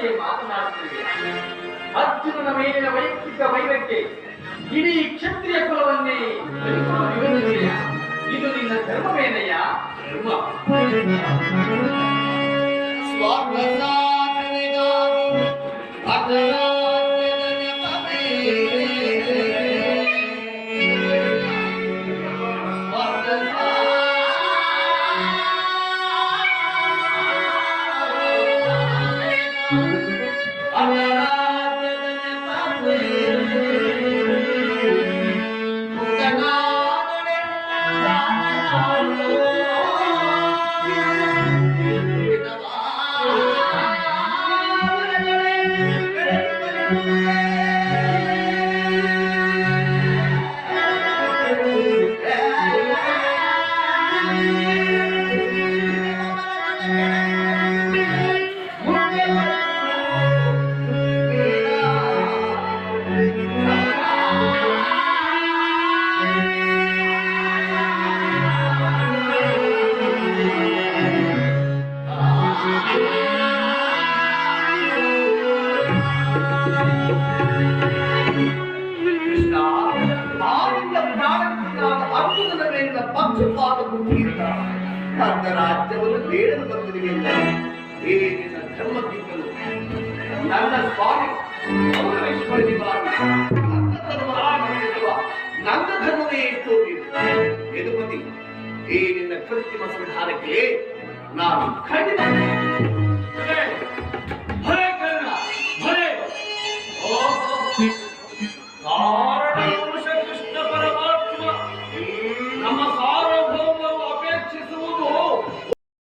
ಮೇಲೆಯೇ ಮಾತನಾಡುತ್ತಿದೆ ಅರ್ಜುನನ ಮೇಲಿನ ವೈಯಕ್ತಿಕ ವೈರಕ್ಕೆ ಇಡೀ ಕ್ಷತ್ರಿಯ ಕುಲವನ್ನೇ ಬಲಿಕೊಡುವ ವಿವರಿಸಿದೆಯಾ ಇದು ನಿನ್ನ ಧರ್ಮವೇನಯ್ಯ ಧರ್ಮ Yeah. ಅಪಾರ ಬುದ್ಧಿಯಿಂದ ನನ್ನ ರಾಜ್ಯವನ್ನು ಬೇಡಲು ಬಂದಿರಲಿಲ್ಲ ಬೇರೆ ನಿನ್ನ ಧರ್ಮಕ್ಕಿಂತಲೂ ನನ್ನ ಸ್ವಾಮಿ ಅವರ ಐಶ್ವರ್ಯವಾಗಿ ನನ್ನ ನನ್ನ ಧರ್ಮವೇ ಎಷ್ಟು ಯದುಪತಿ ಈ ನಿನ್ನ ಕೃತ್ರಿಮ ಸಂಧಾನಕ್ಕೆ ನಾನು ಖಂಡಿತ ಭಯ ಕರ್ಣ ಭಯ ಓ